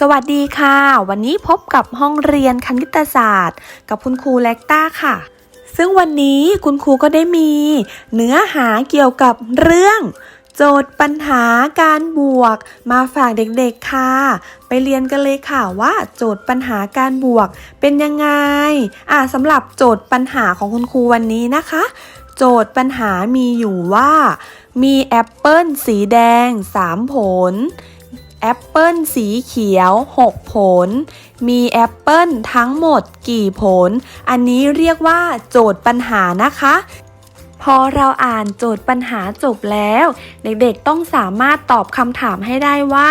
สวัสดีค่ะ วันนี้พบกับห้องเรียนคณิตศาสตร์ กับคุณครูเลกต้าค่ะ ซึ่งวันนี้คุณครูก็ได้มี เนื้อหาเกี่ยวกับเรื่อง โจทย์ปัญหาการบวก มาฝากเด็กๆค่ะ ไปเรียนกันเลยค่ะว่า โจทย์ปัญหาการบวกเป็นยังไง อ่าสำหรับโจทย์ปัญหาของคุณครูวันนี้นะคะ โจทย์ปัญหามีอยู่ว่า มีแอปเปิลสีแดง 3 ผล แอปเปิลสีเขียว 6 ผล มีแอปเปิลทั้งหมดกี่ผล อันนี้เรียกว่าโจทย์ปัญหานะคะ พอเราอ่านโจทย์ปัญหาจบแล้ว เด็กๆต้องสามารถตอบคำถามให้ได้ว่า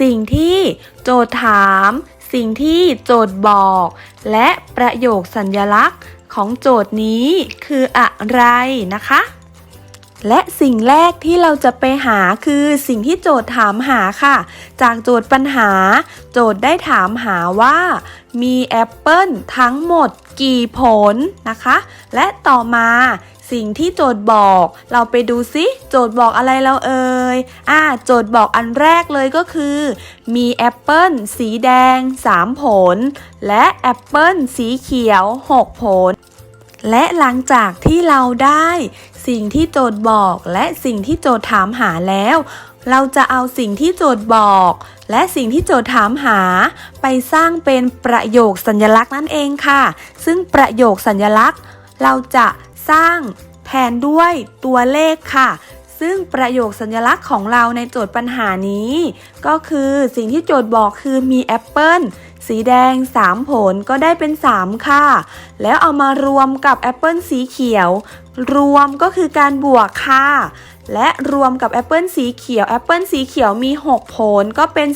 สิ่งที่โจทย์ถาม สิ่งที่โจทย์บอก และประโยคสัญลักษณ์ของโจทย์นี้คืออะไรนะคะ และสิ่งแรกที่เราจะไปหาคือสิ่งที่โจทย์ถามหาค่ะ จากโจทย์ปัญหา โจทย์ได้ถามหาว่า มีแอปเปิลทั้งหมดกี่ผลนะคะ และต่อมาสิ่งที่โจทย์บอก เราไปดูซิโจทย์บอกอะไรเราเอ่ยอ่าโจทย์บอกอันแรกเลยก็คือ มีแอปเปิลสีแดง 3 ผล และแอปเปิลสีเขียว 6 ผลและหลังจากที่เราได้ สิ่งที่โจทย์บอกและสิ่งที่โจทย์ถามหาแล้ว เราจะเอาสิ่งที่โจทย์บอก และสิ่งที่โจทย์ถามหา ไปสร้างเป็นประโยคสัญลักษณ์นั่นเองค่ะ ซึ่งประโยคสัญลักษณ์ เราจะสร้างแทนด้วยตัวเลขค่ะ ซึ่งประโยคสัญลักษณ์ของเราในโจทย์ปัญหานี้ ก็คือสิ่งที่โจทย์บอกคือมีแอปเปิลสีแดง 3 ผลก็ได้เป็น 3 ค่ะ แล้วเอามารวมกับแอปเปิลสีเขียว รวมก็คือการบวกค่ะ และรวมกับแอปเปิลสีเขียว แอปเปิลสีเขียวมี 6 ผลก็เป็น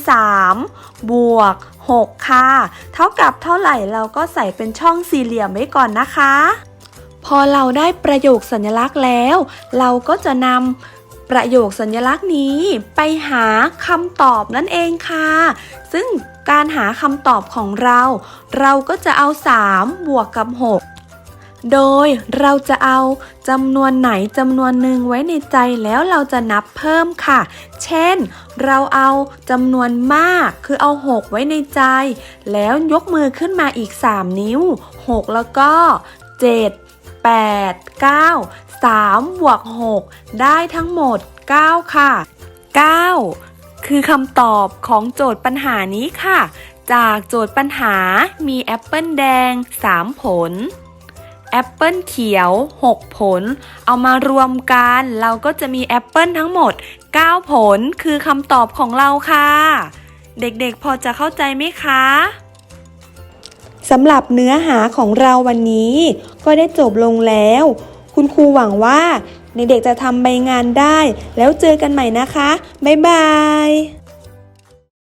3 บวก 6 ค่ะ เท่ากับเท่าไหร่เราก็ใส่เป็นช่องสี่เหลี่ยมไว้ก่อนนะคะ พอเราได้ประโยคสัญลักษณ์แล้ว เราก็จะนำประโยคสัญลักษณ์นี้ไปหาคำตอบนั่นเองค่ะ ซึ่งการหาคำตอบของเรา เราก็จะเอา 3 บวกกับ 6 โดยเราจะเอาจำนวนไหนจำนวนหนึ่งไว้ในใจแล้วเราจะนับเพิ่มค่ะ เช่น เราเอาจำนวนมากคือเอา 6 ไว้ในใจ แล้วยกมือขึ้นมาอีก 3 นิ้ว 6 แล้วก็ 7 8 9 3บวก6ได้ทั้งหมด 9 ค่ะ 9 คือคำตอบของโจทย์ปัญหานี้ค่ะ จากโจทย์ปัญหามีแอปเปิลแดง 3 ผล แอปเปิลเขียว 6 ผล เอามารวมกัน เราก็จะมีแอปเปิลทั้งหมด 9 ผลคือคำตอบของเราค่ะ เด็กๆพอจะเข้าใจไหมคะสำหรับเนื้อหาของเราวันนี้ ก็ได้จบลงแล้ว คุณครูหวังว่าเด็กๆจะทำใบงานได้ แล้วเจอกันใหม่นะคะ บ๊ายบาย